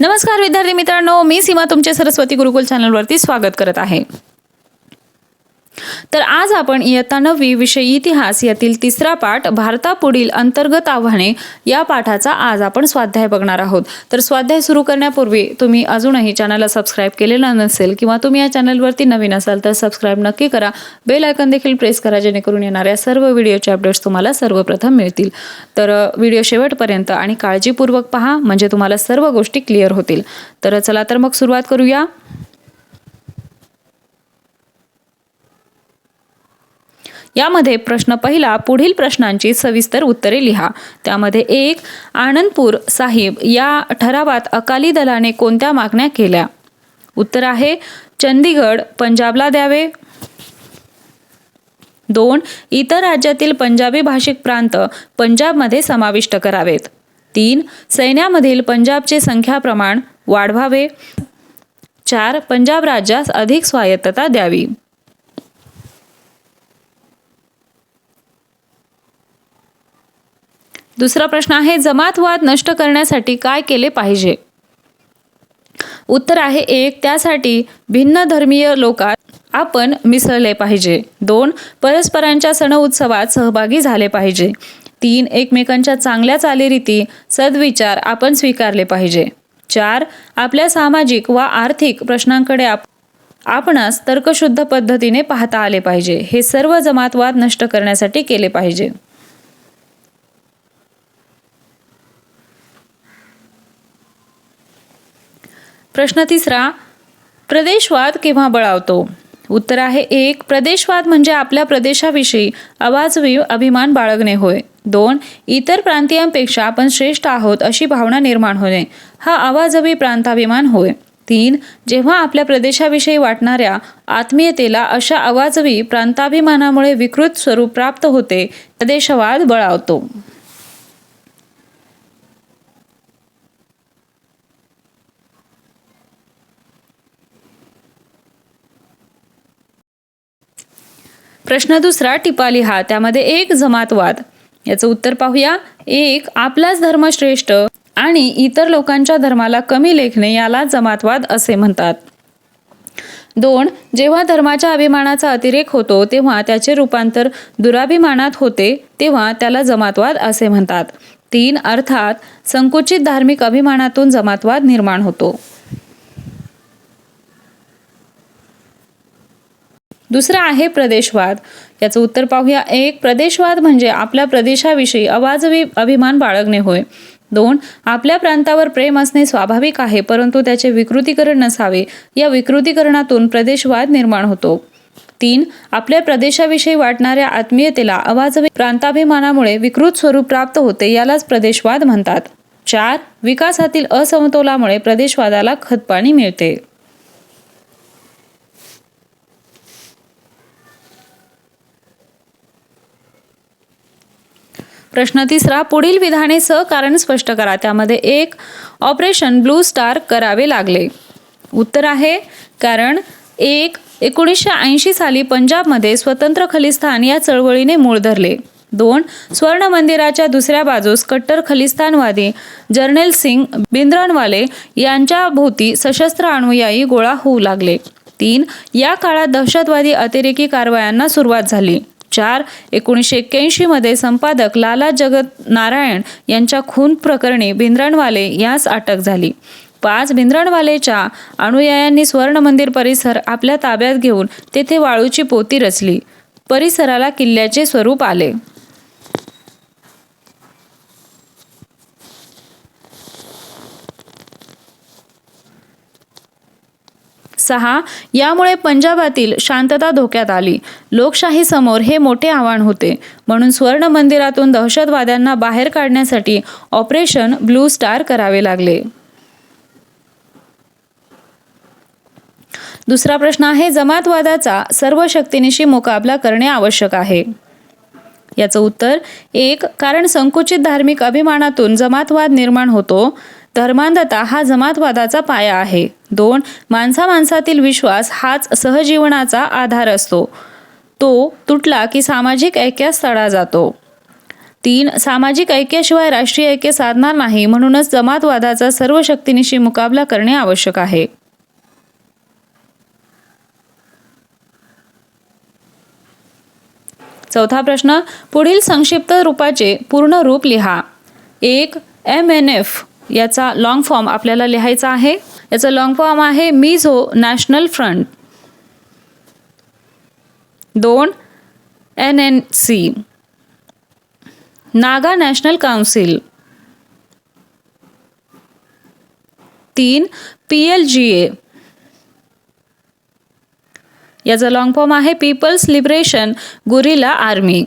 नमस्कार विद्यार्थी मित्रांनो. मी सीमा तुमच्या सरस्वती गुरुकुल चॅनलवरती स्वागत करत आहे. तर आज आपण इयत्ता नववी विषय इतिहास यातील तिसरा पाठ भारतापुढील अंतर्गत आव्हाने या पाठाचा आज आपण स्वाध्याय बघणार आहोत. तर स्वाध्याय सुरू करण्यापूर्वी तुम्ही अजूनही चॅनलला सबस्क्राईब केलेलं नसेल किंवा तुम्ही या चॅनलवरती नवीन असाल तर सबस्क्राईब नक्की करा. बेल आयकन देखील प्रेस करा जेणेकरून येणाऱ्या सर्व व्हिडिओचे अपडेट्स तुम्हाला सर्वप्रथम मिळतील. तर व्हिडिओ शेवटपर्यंत आणि काळजीपूर्वक पहा म्हणजे तुम्हाला सर्व गोष्टी क्लिअर होतील. तर चला तर मग सुरुवात करूया. यामध्ये प्रश्न पहिला पुढील प्रश्नांची सविस्तर उत्तरे लिहा. त्यामध्ये एक आनंदपूर साहिब या ठरावात अकाली दलाने कोणत्या मागण्या केल्या? उत्तर आहे चंदीगड पंजाबला द्यावे. दोन इतर राज्यातील पंजाबी भाषिक प्रांत पंजाबमध्ये समाविष्ट करावेत. तीन सैन्यामधील पंजाबचे संख्या प्रमाण वाढवावे. चार पंजाब राज्यास अधिक स्वायत्तता द्यावी. दुसरा प्रश्न आहे जमातवाद नष्ट करण्यासाठी काय केले पाहिजे? उत्तर आहे एक त्यासाठी भिन्न धर्मीय लोकात आपण मिसळले पाहिजे. दोन परस्परांच्या सण उत्सवात सहभागी झाले पाहिजे. तीन एकमेकांच्या चांगल्या चालीरीती सद्विचार आपण स्वीकारले पाहिजे. चार आपल्या सामाजिक व आर्थिक प्रश्नांकडे आप आपणास तर्कशुद्ध पद्धतीने पाहता आले पाहिजे. हे सर्व जमातवाद नष्ट करण्यासाठी केले पाहिजे. प्रश्न तिसरा प्रदेशवाद केव्हा बळावतो? उत्तर आहे एक प्रदेशवाद म्हणजे आपल्या प्रदेशाविषयी अवाजवी अभिमान बाळगणे होय. दोन इतर प्रांतीयांपेक्षा आपण श्रेष्ठ आहोत अशी भावना निर्माण होणे हा अवाजवी प्रांताभिमान होय. तीन जेव्हा आपल्या प्रदेशाविषयी वाटणाऱ्या आत्मीयतेला अशा अवाजवी प्रांताभिमानामुळे विकृत स्वरूप प्राप्त होते प्रदेशवाद बळावतो. प्रश्न दुसरा टिपाली हा. त्यामध्ये एक जमातवाद. याचं उत्तर पाहूया. एक आपलाच धर्म श्रेष्ठ आणि इतर लोकांच्या धर्माला कमी लेखणे याला जमातवाद असे म्हणतात. दोन जेव्हा धर्माच्या अभिमानाचा अतिरेक होतो तेव्हा त्याचे रूपांतर दुराभिमानात होते तेव्हा त्याला जमातवाद असे म्हणतात. तीन अर्थात संकुचित धार्मिक अभिमानातून जमातवाद निर्माण होतो. दुसरा आहे प्रदेशवाद. याचं उत्तर पाहूया. एक प्रदेशवाद म्हणजे आपल्या प्रदेशाविषयी अवाजवी अभिमान बाळगणे होय. दोन आपल्या प्रांतावर प्रेम असणे स्वाभाविक आहे परंतु त्याचे विकृतीकरण नसावे. या विकृतीकरणातून प्रदेशवाद निर्माण होतो. तीन आपल्या प्रदेशाविषयी वाटणाऱ्या आत्मीयतेला अवाजवी प्रांताभिमानामुळे विकृत स्वरूप प्राप्त होते यालाच प्रदेशवाद म्हणतात. चार विकासातील असमतोलामुळे प्रदेशवादाला खतपाणी मिळते. प्रश्न तिसरा पुढील विधाने कारण स्पष्ट करा. त्यामध्ये एक ऑपरेशन ब्लू स्टार करावे लागले. उत्तर आहे कारण एक एकोणीसशे ऐंशी साली पंजाबमध्ये स्वतंत्र खलिस्तान या चळवळीने मूळ धरले. दोन स्वर्ण मंदिराच्या दुसऱ्या बाजूस कट्टर खलिस्तानवादी जर्नेल सिंग बिंद्रनवाले यांच्या भोवती सशस्त्र अनुयायी गोळा होऊ लागले. तीन या काळात दहशतवादी अतिरेकी कारवायांना सुरुवात झाली. चार एकोणीसशे एक्क्याऐंशीमध्ये संपादक लाला जगत नारायण यांच्या खून प्रकरणी भिंद्रणवाले यास अटक झाली. पाच भिंद्रणवालेच्या अनुयायांनी स्वर्ण मंदिर परिसर आपल्या ताब्यात घेऊन तेथे वाळूची पोती रचली. परिसराला किल्ल्याचे स्वरूप आले. सहा यामुळे पंजाबातील शांतता धोक्यात आली. लोकशाही समोर हे मोठे आव्हान होते. म्हणून स्वर्ण मंदिरातून दहशतवाद्यांना बाहेर काढण्यासाठी ऑपरेशन ब्लू स्टार करावे लागले. दुसरा प्रश्न आहे जमातवादाचा सर्व शक्तीनिशी मुकाबला करणे आवश्यक आहे. याचं उत्तर एक कारण संकुचित धार्मिक अभिमानातून जमातवाद निर्माण होतो. धर्मांधता हा जमातवादाचा पाया आहे. दोन माणसा माणसातील विश्वास हाच सहजीवनाचा आधार असतो. तो तुटला की सामाजिक ऐक्यास तडा जातो. तीन सामाजिक ऐक्याशिवाय राष्ट्रीय ऐक्य साधणार नाही म्हणूनच जमातवादाचा सर्व शक्तीनिशी मुकाबला करणे आवश्यक आहे. चौथा प्रश्न पुढील संक्षिप्त रूपाचे पूर्ण रूप लिहा. एक एम एन एफ याचा लॉंग फॉर्म आपल्याला लिहायचा आहे. याचा लॉंग फॉर्म आहे मिझो नॅशनल फ्रंट दोन N N C Naga national council तीन पी एल जी ए याचा लॉंग फॉर्म आहे पीपल्स लिबरेशन गुरिला आर्मी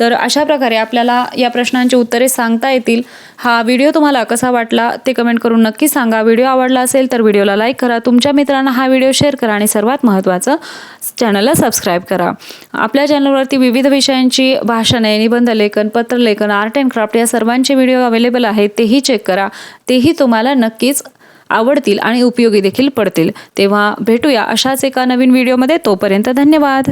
तर अशा प्रकारे आपल्याला या प्रश्नांची उत्तरे सांगता येतील. हा व्हिडिओ तुम्हाला कसा वाटला ते कमेंट करून नक्की सांगा. व्हिडिओ आवडला असेल तर व्हिडिओला लाईक करा. तुमच्या मित्रांना हा व्हिडिओ शेअर करा आणि सर्वात महत्त्वाचं चॅनलला सबस्क्राईब करा. आपल्या चॅनलवरती विविध विषयांची भाषणे निबंध लेखन पत्रलेखन आर्ट अँड क्राफ्ट या सर्वांचे व्हिडिओ अवेलेबल आहेत तेही चेक करा. तेही तुम्हाला नक्कीच आवडतील आणि उपयोगी देखील पडतील. तेव्हा भेटूया अशाच एका नवीन व्हिडिओमध्ये. तोपर्यंत धन्यवाद.